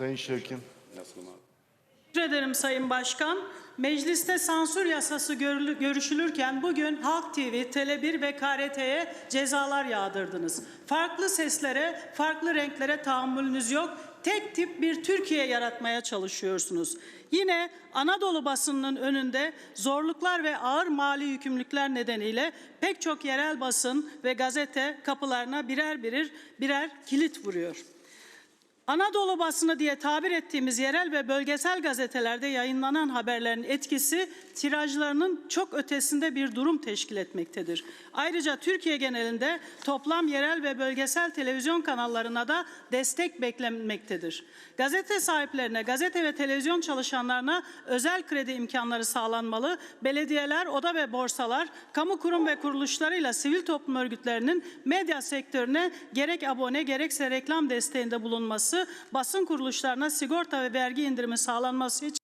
Sayın Şevkin. Teşekkür ederim Sayın Başkan. Mecliste sansür yasası görüşülürken bugün Halk TV, Tele1 ve KRT'ye cezalar yağdırdınız. Farklı seslere, farklı renklere tahammülünüz yok. Tek tip bir Türkiye yaratmaya çalışıyorsunuz. Yine Anadolu basınının önünde zorluklar ve ağır mali yükümlülükler nedeniyle pek çok yerel basın ve gazete kapılarına birer birer birer kilit vuruyor. Anadolu basını diye tabir ettiğimiz yerel ve bölgesel gazetelerde yayınlanan haberlerin etkisi tirajlarının çok ötesinde bir durum teşkil etmektedir. Ayrıca Türkiye genelinde toplam yerel ve bölgesel televizyon kanallarına da destek beklenmektedir. Gazete sahiplerine, gazete ve televizyon çalışanlarına özel kredi imkanları sağlanmalı. Belediyeler, oda ve borsalar, kamu kurum ve kuruluşlarıyla sivil toplum örgütlerinin medya sektörüne gerek abone gerekse reklam desteğinde bulunması, basın kuruluşlarına sigorta ve vergi indirimi sağlanması için